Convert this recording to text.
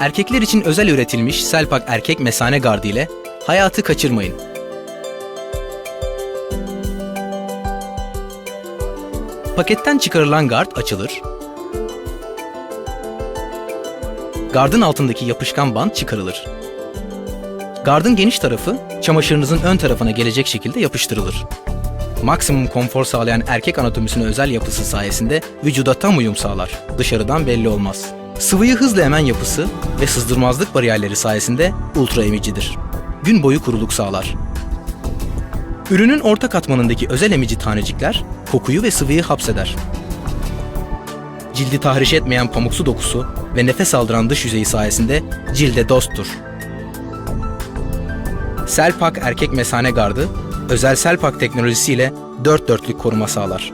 Erkekler için özel üretilmiş Selpak erkek mesane gardı ile hayatı kaçırmayın. Paketten çıkarılan gard açılır. Gardın altındaki yapışkan bant çıkarılır. Gardın geniş tarafı çamaşırınızın ön tarafına gelecek şekilde yapıştırılır. Maksimum konfor sağlayan erkek anatomisine özel yapısı sayesinde vücuda tam uyum sağlar. Dışarıdan belli olmaz. Sıvıyı hızla emen yapısı ve sızdırmazlık bariyerleri sayesinde ultra emicidir. Gün boyu kuruluk sağlar. Ürünün orta katmanındaki özel emici tanecikler kokuyu ve sıvıyı hapseder. Cildi tahriş etmeyen pamuksu dokusu ve nefes aldıran dış yüzeyi sayesinde cilde dosttur. Selpak erkek mesane gardı, özel Selpak teknolojisiyle dört dörtlük koruma sağlar.